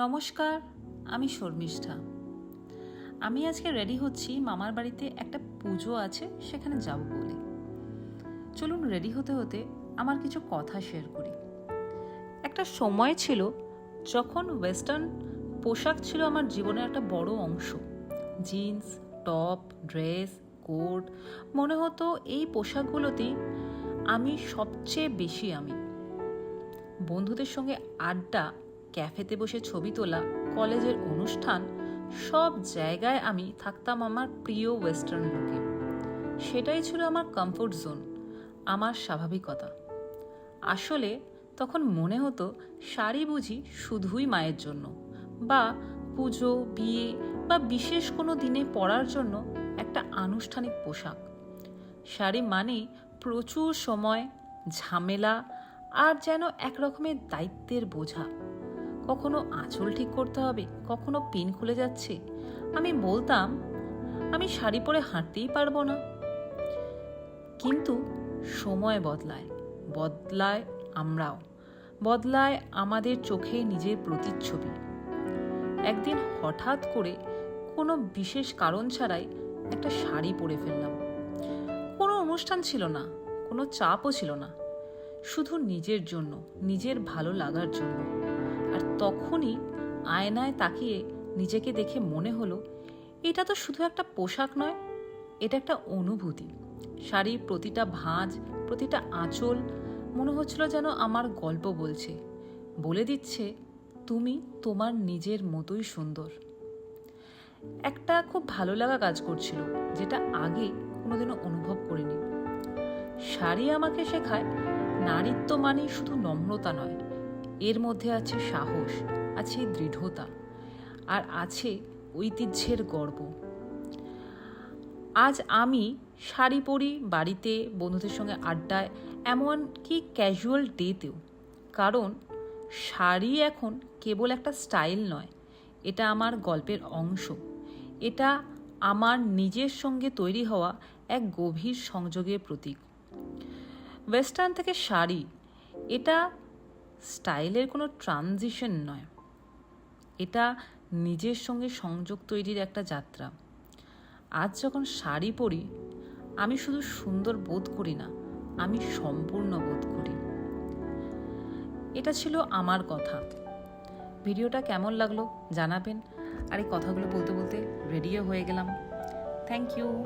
নমস্কার, আমি শর্মিষ্ঠা। আমি আজকে রেডি হচ্ছি মামার বাড়িতে একটা পুজো আছে, সেখানে যাব বলে। চলুন রেডি হতে হতে আমার কিছু কথা শেয়ার করি। একটা সময় ছিল যখন ওয়েস্টার্ন পোশাক ছিল আমার জীবনের একটা বড় অংশ। জিন্স টপ ড্রেস কোট মনে হতো এই পোশাকগুলোতেই আমি সবচেয়ে বেশি আমি। বন্ধুদের সঙ্গে আড্ডা ক্যাফেতে বসে ছবি তোলা, কলেজের অনুষ্ঠান, সব জায়গায় আমি থাকতাম আমার প্রিয় ওয়েস্টার্ন লুকে সেটাই ছিল আমার কমফোর্ট জোন আমার স্বাভাবিকতা। আসলে তখন মনে হতো শাড়ি বুঝি শুধুই মায়ের জন্য বা পুজো, বিয়ে বা বিশেষ কোনো দিনে পরার জন্য একটা আনুষ্ঠানিক পোশাক। শাড়ি মানেই প্রচুর সময়, ঝামেলা আর যেন এক রকমের দায়িত্বের বোঝা। কখনো আঁচল ঠিক করতে হবে, কখনো পিন খুলে যাচ্ছে। আমি বলতাম, আমি শাড়ি পরে হাঁটতেই পারব না। কিন্তু সময় বদলায় বদলায় আমরাও, বদলায় আমাদের চোখে নিজের প্রতিচ্ছবি। একদিন হঠাৎ করে কোনো বিশেষ কারণ ছাড়াই একটা শাড়ি পরে ফেললাম। কোনো অনুষ্ঠান ছিল না, কোনো চাপও ছিল না। শুধু নিজের জন্য, নিজের ভালো লাগার জন্য। তখনই আয়নায় তাকিয়ে নিজেকে দেখে মনে হলো, এটা তো শুধু একটা পোশাক নয়, এটা একটা অনুভূতি। শাড়ির প্রতিটা ভাঁজ, প্রতিটা আঁচল, মনে হচ্ছিল যেন আমার গল্প বলছে। বলে দিচ্ছে, তুমি তোমার নিজের মতোই সুন্দর। একটা খুব ভালো লাগা কাজ করছিল, যেটা আগে কোনোদিনও অনুভব করিনি। শাড়ি আমাকে শেখায়, নারীত্ব মানে শুধু নম্রতা নয় এর মধ্যে আছে সাহস, আছে দৃঢ়তা, আর আছে ঐতিহ্যের গর্ব। আজ আমি শাড়ি পরি বাড়িতে বন্ধুদের সঙ্গে আড্ডায় এমন কি ক্যাজুয়াল ডেতেও কারণ শাড়ি এখন কেবল একটা স্টাইল নয়, এটা আমার গল্পের অংশ। এটা আমার নিজের সঙ্গে তৈরি হওয়া এক গভীর সংযোগের প্রতীক। ওয়েস্টার্ন থেকে শাড়ি, এটা স্টাইলের কোনো ট্রানজিশন নয়। এটা নিজের সঙ্গে সংযোগ তৈরির একটা যাত্রা। আজ যখন শাড়ি পরি, আমি শুধু সুন্দর বোধ করি না, আমি সম্পূর্ণ বোধ করি। এটা ছিল আমার কথা। ভিডিওটা কেমন লাগল জানাবেন। আর এই কথাগুলো বলতে বলতে রেডিও হয়ে গেলাম। Thank you